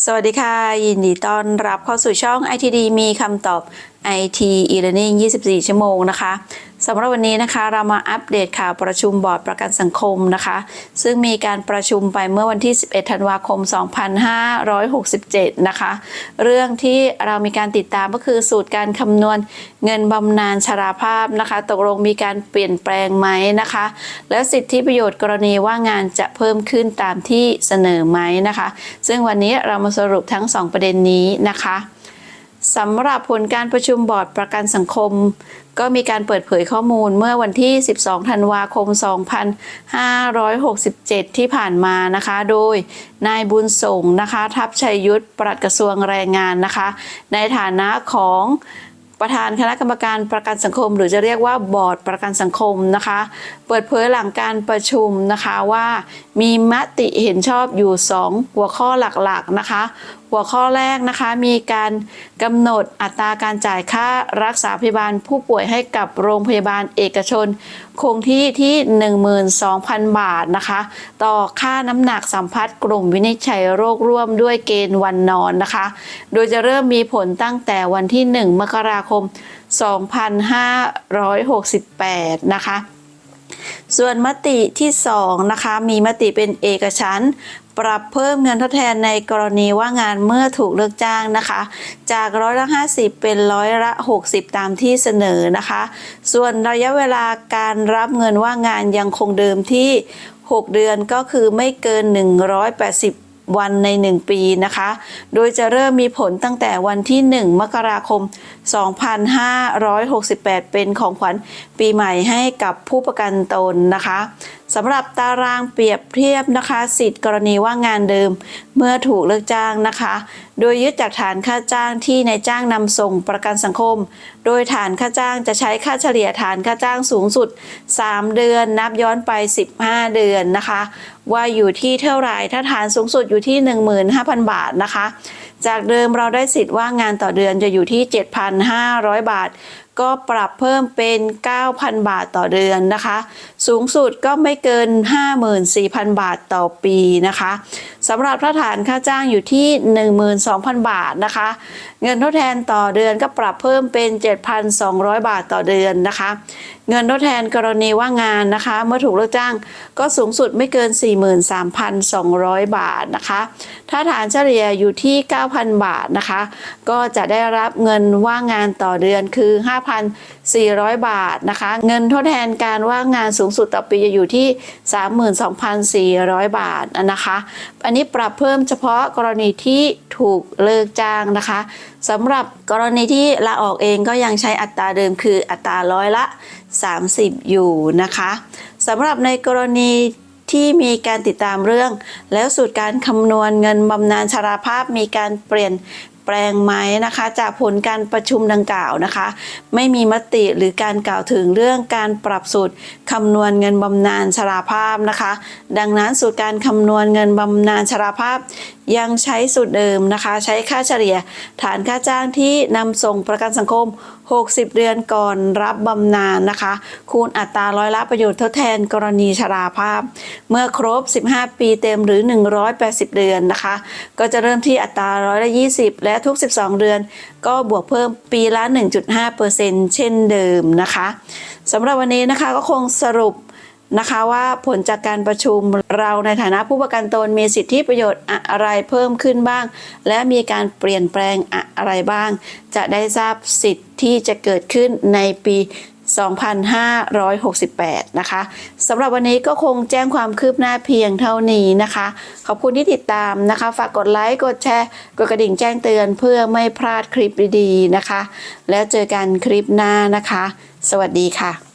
สวัสดีค่ะ ยินดีต้อนรับเข้าสู่ช่อง ITD มีคำตอบ IT e-learning 24 ชั่วโมงนะคะสำหรับวันนี้นะคะเรามาอัปเดตข่าวประชุมบอร์ดประกันสังคมนะคะ ซึ่งมีการประชุมไปเมื่อวันที่ 11 ธันวาคม 2567 นะคะ เรื่องที่เรามีการติดตามก็คือสูตรการคำนวณเงินบำนาญชราภาพนะคะ ตกลงมีการเปลี่ยนแปลงไหมนะคะ และสิทธิประโยชน์กรณีว่างงานจะเพิ่มขึ้นตามที่เสนอไหมนะคะ ซึ่งวันนี้เรามาสรุปทั้ง 2 ประเด็นนี้นะคะ สำหรับผลการประชุมบอร์ดประกันสังคม ก็มีการเปิดเผยข้อมูลเมื่อวันที่ 12 ธันวาคม 2567 ที่ผ่านมานะคะ โดยนายบุญส่งนะคะ ทัพชัยยุทธปลัดกระทรวงแรงงานนะคะ ในฐานะของประธานคณะกรรมการประกันสังคม หรือจะเรียกว่าบอร์ดประกันสังคมนะคะ เปิดเผยหลังการประชุมนะคะว่า มีมติเห็นชอบอยู่ 2 หัวข้อหลักๆนะคะ หัวข้อแรกนะคะ มีการกำหนดอัตราการจ่ายค่ารักษาพยาบาลผู้ป่วยให้กับโรงพยาบาลเอกชน คงที่ที่ 12,000 บาทนะคะ ต่อค่าน้ำหนักสัมพัทธ์กลุ่มวินิจฉัยโรคร่วมด้วยเกณฑ์วันนอนนะคะ โดยจะเริ่มมีผลตั้งแต่วันที่ 1 มกราคม 2568 นะคะส่วนมติที่2นะคะมีมติเป็นเอกฉันท์ ปรับเพิ่มเงินทดแทนในกรณีว่างงานเมื่อถูกเลิกจ้างนะคะ จากร้อยละ 50 เป็นร้อยละ 60 ตามที่เสนอนะคะ ส่วนระยะเวลาการรับเงินว่างงานยังคงเดิมที่ 6 เดือนก็คือไม่เกิน 180วันใน 1 ปีนะคะ โดยจะเริ่มมีผลตั้งแต่วันที่ 1 มกราคม 2568 เป็นของขวัญปีใหม่ให้กับผู้ประกันตนนะคะ สำหรับตารางเปรียบเทียบนะคะ สิทธิ์กรณีว่างงานเดิม เมื่อถูกเลิกจ้างนะคะ โดยยึดจากฐานค่าจ้างที่นายจ้างนำส่งประกันสังคม โดยฐานค่าจ้างจะใช้ค่าเฉลี่ยฐานค่าจ้างสูงสุด 3 เดือนนับย้อนไป 15 เดือนนะคะ ว่าอยู่ที่เท่าไหร่ถ้าฐานสูงสุดอยู่ที่ 15,000 บาทนะคะ จากเดิมเราได้สิทธิ์ว่างงานต่อเดือนจะอยู่ที่ 7,500 บาท ก็ปรับเพิ่มเป็น 9,000 บาทต่อเดือนนะคะ สูงสุดก็ไม่เกิน 54,000 บาทต่อปีนะคะสำหรับถ้าฐานค่าจ้างอยู่ที่ 12,000 บาทนะคะ เงินทดแทนต่อเดือนก็ปรับเพิ่มเป็น 7,200 บาทต่อเดือนนะคะเงินทดแทนกรณีว่างงานนะคะ เมื่อถูกเลิกจ้างก็สูงสุดไม่เกิน 43,200 บาทนะคะ ถ้าฐานเฉลี่ยอยู่ที่ 9,000 บาทนะคะ ก็จะได้รับเงินว่างงานต่อเดือนคือ 5,400 บาทนะคะ เงินทดแทนการว่างงานสูงสุดต่อปีจะอยู่ที่ 32,400 บาทนะคะ อันนี้ปรับเพิ่มเฉพาะกรณีที่ถูกเลิกจ้างนะคะ สำหรับกรณีที่ลาออกเองก็ยังใช้อัตราเดิมคืออัตราร้อยละ 30 อยู่นะคะสำหรับในกรณีที่มีการติดตามเรื่อง แล้วสูตรการคำนวณเงินบำนาญชราภาพมีการเปลี่ยนแปลงไหมนะคะ จากผลการประชุมดังกล่าวนะคะ ไม่มีมติหรือการกล่าวถึงเรื่องการปรับสูตรคำนวณเงินบำนาญชราภาพนะคะ ดังนั้นสูตรการคำนวณเงินบำนาญชราภาพยังใช้สูตรเดิมนะคะ ใช้ค่าเฉลี่ย ฐานค่าจ้างที่นำส่งประกันสังคม 60 เดือนก่อนรับบำนาญนะคะ คูณอัตราร้อยละประโยชน์ทดแทนกรณีชราภาพ เมื่อครบ 15 ปีเต็มหรือ 180 เดือนนะคะ ก็จะเริ่มที่อัตราร้อยละ 20 และทุก 12 เดือน ก็บวกเพิ่มปีละ 1.5%เช่นเดิมนะคะสำหรับวันนี้นะคะก็คงสรุป นะคะว่าผลจากการประชุมเราในฐานะผู้ประกันตนมีสิทธิประโยชน์อะไรเพิ่มขึ้นบ้าง และมีการเปลี่ยนแปลงอะไรบ้าง จะได้ทราบสิทธิที่จะเกิดขึ้นในปี 2568 นะคะสำหรับวันนี้ก็คงแจ้งความคืบหน้าเพียงเท่านี้นะคะ ขอบคุณที่ติดตามนะคะ ฝากกดไลค์ กดแชร์ กดกระดิ่งแจ้งเตือนเพื่อไม่พลาดคลิปดีๆนะคะ แล้วเจอกันคลิปหน้านะคะ สวัสดีค่ะ